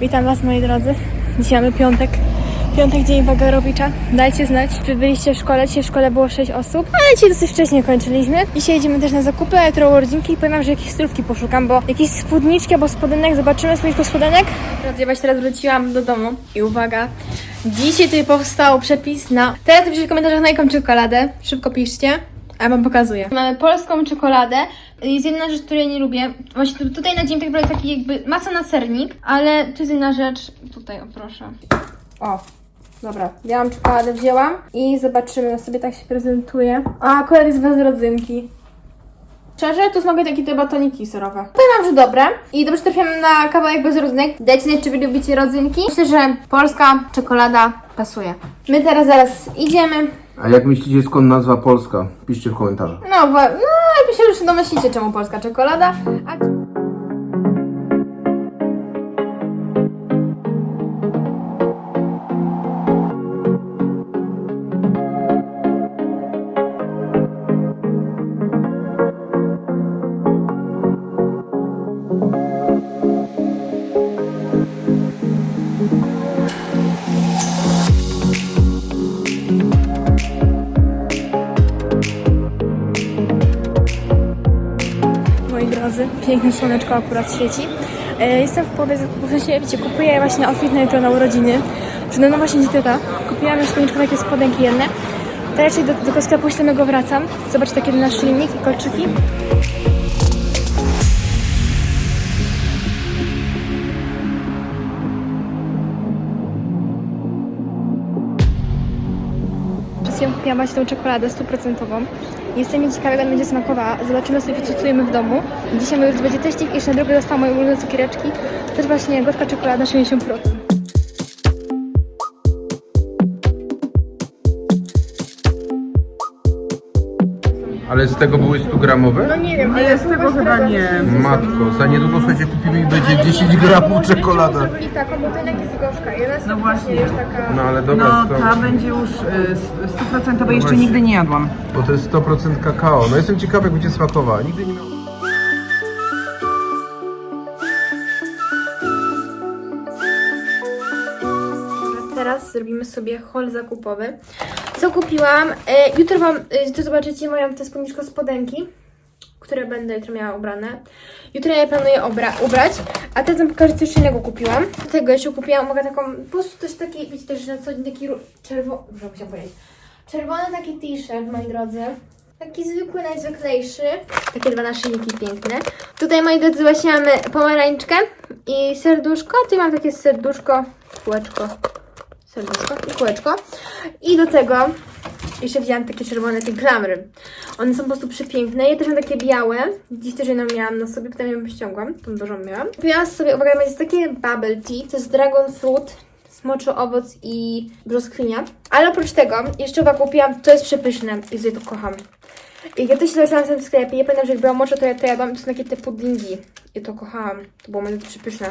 Witam Was moi drodzy. Dzisiaj mamy piątek. Piątek, dzień Wagarowicza. Dajcie znać, wy byliście w szkole. Dzisiaj w szkole było 6 osób, ale dzisiaj dosyć wcześnie kończyliśmy. Dzisiaj jedziemy też na zakupy, a jutro urodzinki i powiem wam, że jakieś stylówki poszukam, bo jakieś spódniczki albo spodenek, zobaczymy spódniczko spodenek. Ja właśnie teraz wróciłam do domu i uwaga, dzisiaj tutaj powstał przepis na... Teraz napiszcie w komentarzach na jaką czekoladę. Szybko piszcie. A wam pokazuję. Mamy polską czekoladę. Jest jedna rzecz, której nie lubię. Właśnie tu- tutaj na dzień tak naprawdę taki jakby masa na sernik, ale tu jest jedna rzecz. Tutaj, o proszę. O, dobra. Białą czekoladę wzięłam i zobaczymy, ona sobie tak się prezentuje. A, akurat jest bez rodzynki. Szczerze, tu smakują takie te batoniki serowe. Powiem wam, że dobre. I dobrze trafiam na kawałek bez rodzynek. Dajcie znać, czy wy lubicie rodzynki. Myślę, że polska czekolada pasuje. My teraz zaraz idziemy. A jak myślicie skąd nazwa Polska? Piszcie w komentarzach. No, bo, no że się domyślicie, czemu polska czekolada. A... Piękne słoneczko akurat świeci. E, Jestem w połowie zakupów, w sensie, kupuję właśnie outfit na jutro na urodziny. Przede mną właśnie dietyka. Kupiłam już spódniczkę takie spodenki jedne. Teraz się do, do sklepu ślemego wracam. Zobaczcie takie naszyjnik i kolczyki. Chwilą kupiłam właśnie tą czekoladę stuprocentową. Jestem ciekawa, jak ona będzie smakowała. Zobaczymy sobie, co czujemy w domu. Dzisiaj mój już będzie teścik i jeszcze na drogę dostałam moje ulubione cukiereczki. Też właśnie gorzka czekolada 60%. Ale z tego były 100 gramowe? No nie wiem, Ale z tego chyba nie. Matko, za niedługo słuchajcie kupimy i będzie 10 gramów czekolada. I taką, bo to jednak jest gorzka. Jest No właśnie. już taka... No ale dobra, No to, ta będzie już y, stuprocentowa, jeszcze właśnie. nigdy nie jadłam. bo to jest 100% kakao. No jestem ciekawy jak będzie smakowała. Nigdy nie miałem. Zrobimy sobie haul zakupowy. Co kupiłam? E, jutro wam, e, tu zobaczycie moją tę spódniczkę spodenki, które będę jutro miała ubrane. Jutro ja je planuję obra- ubrać, a teraz wam pokażę, co jeszcze innego kupiłam. Tego jeszcze kupiłam, mogę taką, po prostu też taki, wiecie, też na co dzień taki czerwony, musiałam powiedzieć, czerwony taki t-shirt, moi drodzy. Taki zwykły, najzwyklejszy. Takie dwa naszyjniki piękne. Tutaj, moi drodzy, właśnie mamy pomarańczkę i serduszko. Tutaj mam takie serduszko, kółeczko, serduszko i kółeczko. I do tego jeszcze wzięłam takie czerwone, te glamry. One są po prostu przepiękne. Ja też mam takie białe. Dziś też jedną miałam na sobie, potem ją ściągłam. Tą dużą miałam. Kupiłam sobie, uwaga, jest takie bubble tea. To jest dragon fruit, smoczy owoc i brzoskwinia. Ale oprócz tego, jeszcze uwaga, kupiłam, to jest przepyszne. I ja to kocham. I ja też się zaczęłam w tym sklepie. Ja pamiętam, że jak byłam moczo, to ja to jadłam. To są takie te puddingi. I to kochałam. To było mega przepyszne.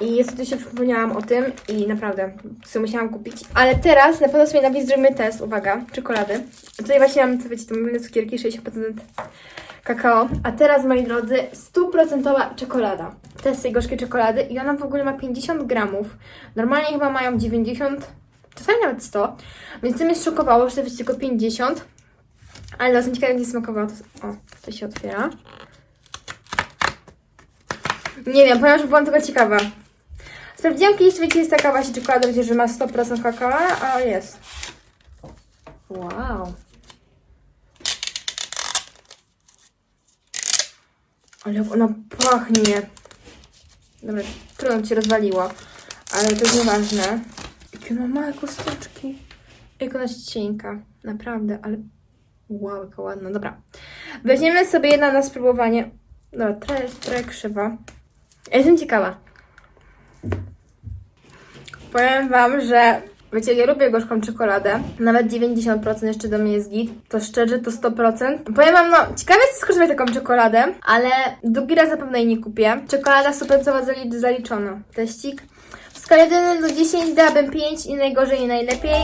I niestety się przypomniałam o tym i naprawdę sobie musiałam kupić. Ale teraz na pewno sobie na widz zrobimy test, uwaga, czekolady. Tutaj właśnie mam, co wiecie, te moje cukierki, 60% kakao. A teraz, moi drodzy, stuprocentowa czekolada. Test tej gorzkiej czekolady i ona w ogóle ma 50 gramów. Normalnie chyba mają 90, czasami nawet 100. Więc to mnie szokowało, że to jest tylko 50. Ale jestem ciekawa, jak nie smakowało. To, o, to się otwiera. Nie wiem, powiem, że byłam tylko ciekawa. Sprawdziłam kiedyś, wiecie, jest taka właśnie czekolada, wiecie, że ma 100% kakao, a jest. Wow. Ale jak ona pachnie. Dobra, trudno ci rozwaliło, ale to jest nieważne. Jakie ona małe kosteczki. Jak ona jest cienka, naprawdę, ale wow, jaka ładna. Dobra, weźmiemy sobie jedna na spróbowanie. Dobra, trochę trochę krzywa. Ja jestem ciekawa. Powiem wam, że wiecie, ja lubię gorzką czekoladę. Nawet 90% jeszcze do mnie jest git. To szczerze, to 100%. Powiem wam, no, ciekawe jest skosztować taką czekoladę, ale drugi raz na pewno jej nie kupię. Czekolada 100% zali- zaliczona. Teścik. W skali 1 do 10 dałabym 5 i najgorzej i najlepiej.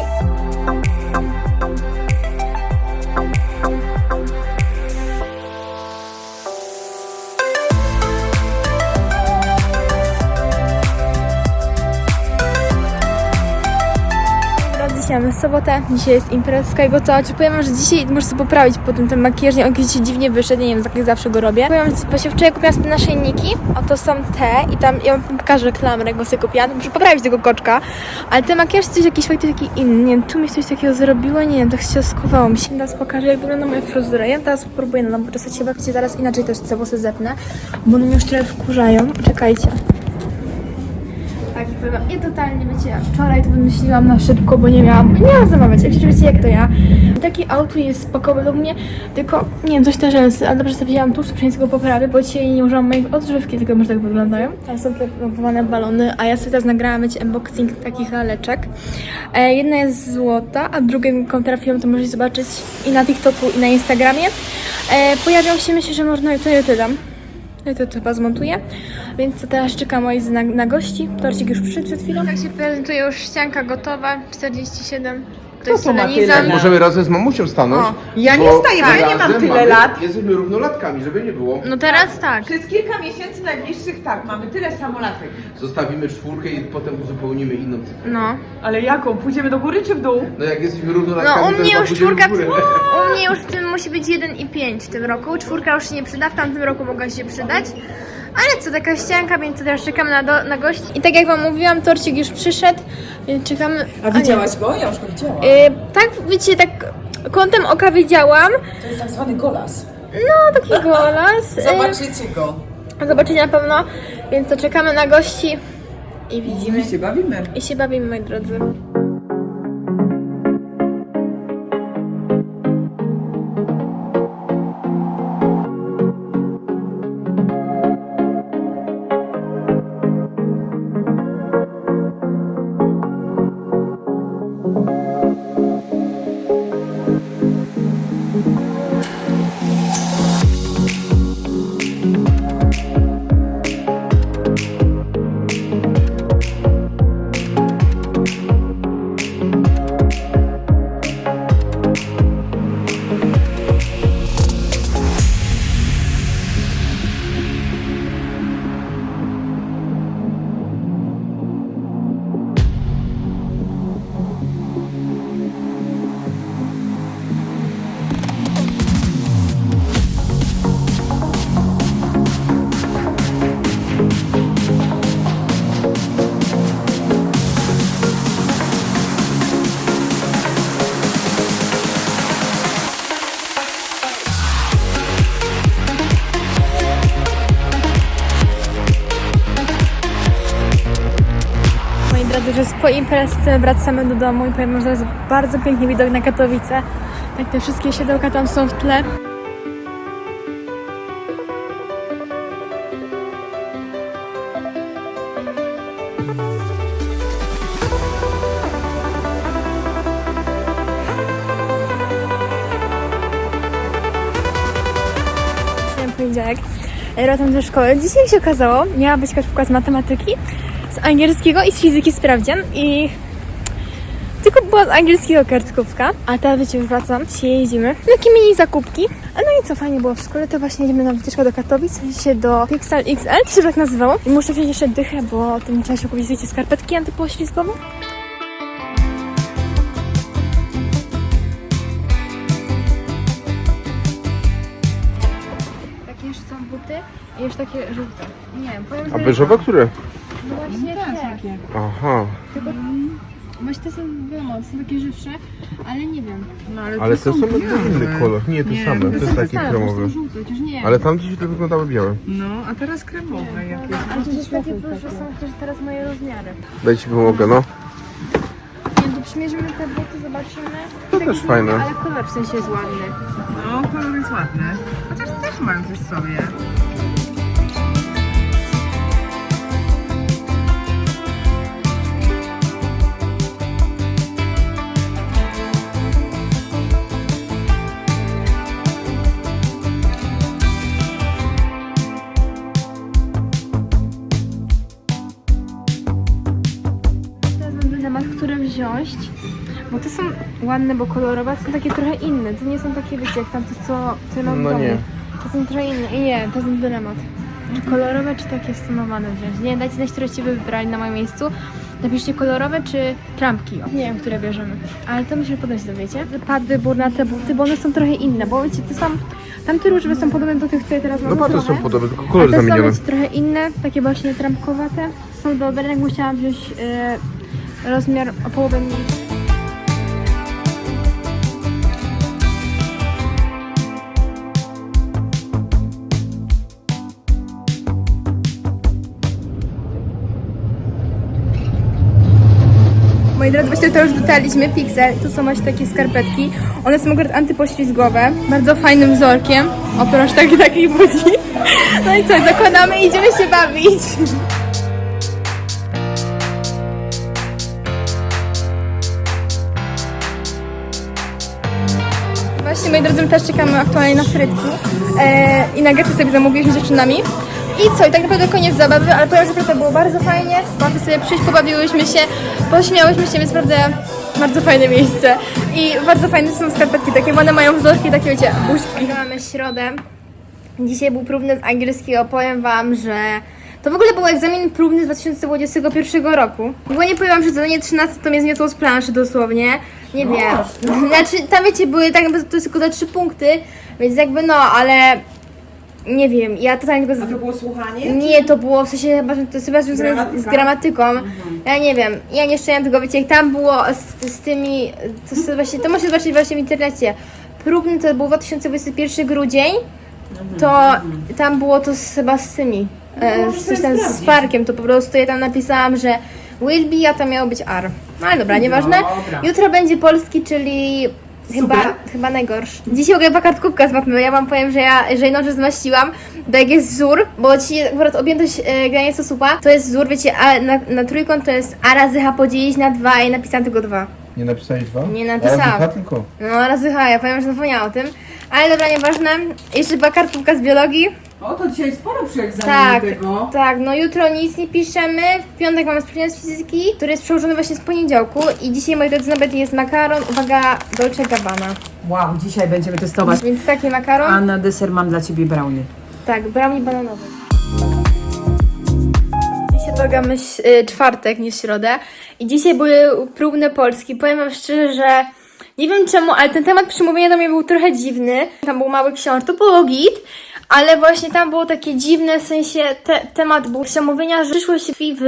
Mamy sobotę, dzisiaj jest imprezka i gotowa. Czy powiem wam, że dzisiaj muszę sobie poprawić po tym ten makijaż, on dzisiaj dziwnie wyszedł, nie wiem, tak jak zawsze go robię. Powiem wam, właśnie wczoraj kupiłam sobie naszyjniki, oto są te i tam, ja wam pokażę klamrę, bo sobie kupiłam, muszę poprawić tego koczka, ale ten makijaż coś jakiś faktycznie taki inny, nie wiem, tu mi coś takiego zrobiło, nie wiem, tak się skowało mi się. Teraz pokażę, jak wygląda moja fryzura. Ja teraz spróbuję na nowo czesać się babci, zaraz inaczej też te włosy zepnę, bo one mnie już trochę wkurzają. Czekajcie. Tak, ja totalnie, wiecie, ja wczoraj to wymyśliłam na szybko, bo nie miałam, nie miałam zamawiać, jak wiecie jak to ja. Taki outfit jest spoko według mnie, tylko, nie wiem, coś te rzęsy, ale dobrze sobie wzięłam tuż, przynajmniej go poprawię, bo dzisiaj nie użyłam moich odżywki, tylko może tak wyglądają. Tam są te pompowane balony, a ja sobie teraz nagrałam, wiecie, unboxing takich laleczek. E, jedna jest złota, a drugą, jaką trafiłam, to możecie zobaczyć i na TikToku, i na Instagramie. E, pojawią się, myślę, że można, to ja to dam. Ja to, to chyba zmontuję. Więc to teraz czekam moi na, na gości. Torcik już przyszedł przed chwilą. Tak się prezentuje już ścianka gotowa. 47. To jest ma tyle? Możemy razem z mamusią stanąć? O. Ja nie bo staję, bo ja nie mam razem tyle mamy- lat. Jesteśmy równolatkami, żeby nie było. No teraz tak. Przez kilka miesięcy najbliższych tak, mamy tyle samolatek. Zostawimy czwórkę i potem uzupełnimy inną cyfrę. No. Ale jaką? Pójdziemy do góry czy w dół? No jak jesteśmy równolatkami, No u to mnie chyba już pójdziemy w czwórka. górę. U mnie już w tym musi być 1 i 5 w tym roku. Czwórka już się nie przyda, w tamtym roku mogła się przydać. Ale co, taka ścianka, więc teraz czekamy na, do, na gości. I tak jak wam mówiłam, torcik już przyszedł, więc czekamy. A widziałaś go? Ja już go widziałam. Y, tak, wiecie, tak kątem oka widziałam. To jest tak zwany golas. No, taki golas. Y, Zobaczycie go. Zobaczycie na pewno, więc to czekamy na gości i widzimy. My się bawimy. I się bawimy, moi drodzy. Że po imprezce wracamy do domu i powiem, że jest bardzo piękny widok na Katowice. Tak te wszystkie siodełka tam są w tle. Poniedziałek. Wracam ze szkoły. Dzisiaj się okazało, miała być kartkówka z matematyki, z angielskiego i z fizyki sprawdzian i tylko była z angielskiego kartkówka, a teraz wiecie, już wracam, dzisiaj jeździmy. Takie mini zakupki. A no i co fajnie było w szkole, to właśnie jedziemy na wycieczkę do Katowic, dzisiaj do Pixel XL, to się tak nazywało. I muszę wziąć jeszcze dychę, bo tym trzeba się kupić, wiecie, skarpetki antypoślizgowe. Takie jeszcze są buty i już takie żółte. Nie wiem, powiem, A beżowe które? No właśnie te. Aha, Właśnie te są, wiadomo, są takie żywsze, ale nie wiem. No ale to są inny kolor. Nie, te Nie, same, to jest taki kremowy. żółte, chociaż nie wiem. Ale tam gdzieś to wyglądały białe. No, a teraz kremowe jakieś. Ale to jest takie, że są też teraz moje rozmiary. Daj ci pomogę, no. Nie, to przymierzymy te buty, zobaczymy. To też fajne. Ale kolor w sensie jest ładny. No, kolor jest ładny. Chociaż też mają coś w sobie. Ładne, bo kolorowe, są takie trochę inne. To nie są takie, wiecie, jak tamte, co, co mam w No domu. nie. To są trochę inne. I nie, to jest dylemat. Czy kolorowe, czy takie stonowane wziąć? Nie, dajcie znać, które by wybrali na moim miejscu. Napiszcie kolorowe czy trampki. O, Nie wiem, które bierzemy. Ale to myślę, że potem się dowiecie. Padł wybór na te buty, bo one są trochę inne, bo wiecie, to są... Tamte różowe są podobne do tych, które teraz mamy No patrz, trochę. są podobne, tylko A kolory te są być trochę inne, takie właśnie trampkowate. Są dobre, jak musiałam wziąć e, rozmiar o połowę mniejszy. Moi drodzy, właśnie to już dotarliśmy, Pixel. Tu są właśnie takie skarpetki. One są akurat antypoślizgowe, bardzo fajnym wzorkiem. O, proszę, taki, taki budzi. No i co, zakładamy i idziemy się bawić. Właśnie, moi drodzy, my też czekamy aktualnie na frytki e, i nagety sobie zamówiliśmy z dziewczynami. I co, i tak naprawdę koniec zabawy, ale powiem, że naprawdę było bardzo fajnie. Mogli sobie przyjść, pobawiłyśmy się, pośmiałyśmy się, więc naprawdę bardzo fajne miejsce. I bardzo fajne są skarpetki takie, one mają wzorki takie, wiecie, buźki. Mamy środę. Dzisiaj był próbny z angielskiego. Powiem Wam, że to w ogóle był egzamin próbny z 2021 roku. W ogóle nie powiem Wam, że zadanie 13 to mnie zmiotło z planszy dosłownie. Nie wiem. Znaczy, tam wiecie, były tak naprawdę to jest tylko za 3 punkty, więc jakby no, ale nie wiem, ja totalnie tego... A to było słuchanie? Nie, to było w sensie chyba, że to jest chyba związane z, z Gramatyka? gramatyką. Ja nie wiem, ja nie szczęście tego, wiecie, jak tam było z, z tymi, to, jest właśnie, to możecie zobaczyć właśnie w internecie. Próbny to był 2021 grudzień, to tam było to z, chyba z tymi, e, z, coś tam z parkiem, to po prostu ja tam napisałam, że will be, a to miało być R. No ale dobra, nieważne. Dobra. Jutro będzie polski, czyli Super. chyba najgorszy. Dzisiaj mogę kartkówka z matmy. Ja wam powiem, że ja, że jedną rzecz zmaściłam, bo jak jest wzór, bo dzisiaj akurat objętość e, grania stosupa, to jest wzór, wiecie, a na, na trójkąt to jest a razy h podzielić na 2 i napisałam tylko 2. Nie napisałeś dwa? Nie napisałam. A tylko. No razy h, ja powiem, że zapomniałam o tym. Ale dobra, nieważne. Jeszcze była kartkówka z biologii. O, to dzisiaj sporo przy egzaminie Tak, tego. tak, no jutro nic nie piszemy. W piątek mamy sprawdzian z fizyki, który jest przełożony właśnie z poniedziałku. I dzisiaj, moi drodzy, nawet jest makaron, uwaga, Dolce Gabbana. Wow, dzisiaj będziemy testować. Więc taki makaron. A na deser mam dla Ciebie brownie. Tak, brownie bananowy. Dzisiaj droga myśl y, czwartek niż środę i dzisiaj były próbne Polski. Powiem wam szczerze, że nie wiem czemu, ale ten temat przemówienia do mnie był trochę dziwny. Tam był mały książ, to było git, ale właśnie tam było takie dziwne, w sensie te, temat był przemówienia, że przyszłość tkwi w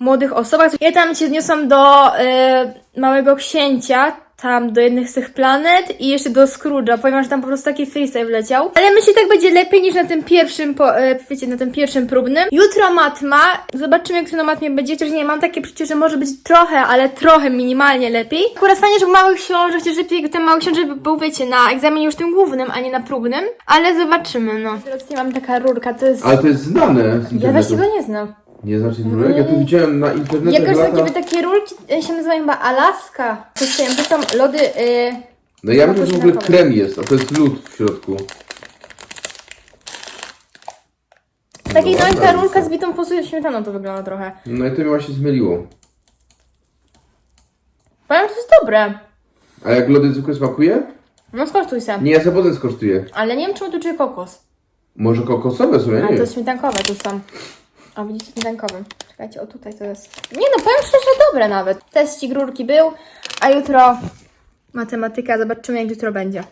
młodych osobach. Ja tam się odniosłam do y, Małego Księcia, tam do jednych z tych planet i jeszcze do Scrooge'a. Powiem, wam, że tam po prostu taki freestyle wleciał. Ale myślę, że tak będzie lepiej niż na tym pierwszym, po, e, wiecie, na tym pierwszym próbnym. Jutro matma. Zobaczymy, jak to na matmie będzie. Chociaż nie, mam takie przeczucie, że może być trochę, ale trochę minimalnie lepiej. Akurat fajnie, że w małych książek, chociaż lepiej ten mały książek był, wiecie, na egzaminie już tym głównym, a nie na próbnym. Ale zobaczymy, no. Teraz nie mam taka rurka, to jest... Ale to jest znane z Ja właśnie go nie znam. Nie znasz tych rurek? Ja to widziałem na internecie Jakoś lata... takie, takie rurki e, się nazywają chyba Alaska. Coś tam, to są lody... y, No ja myślę, że w ogóle krem jest, a to jest lód w środku. Taki No, no, ta tak. rurka z bitą po prostu śmietaną to wygląda trochę. No i to mi właśnie zmyliło. Powiem, to jest dobre. A jak lody zwykle smakuje? No skosztuj sam. Nie, ja sobie potem skosztuję. Ale nie wiem, czemu tu czuję kokos. Może kokosowe są, ja Ale nie to wiem. jest śmietankowe tu są. O, widzicie, śmietankowe. Czekajcie, o tutaj to jest. Nie no, powiem szczerze, dobre nawet. Teścik rurki był, a jutro matematyka. Zobaczymy, jak jutro będzie.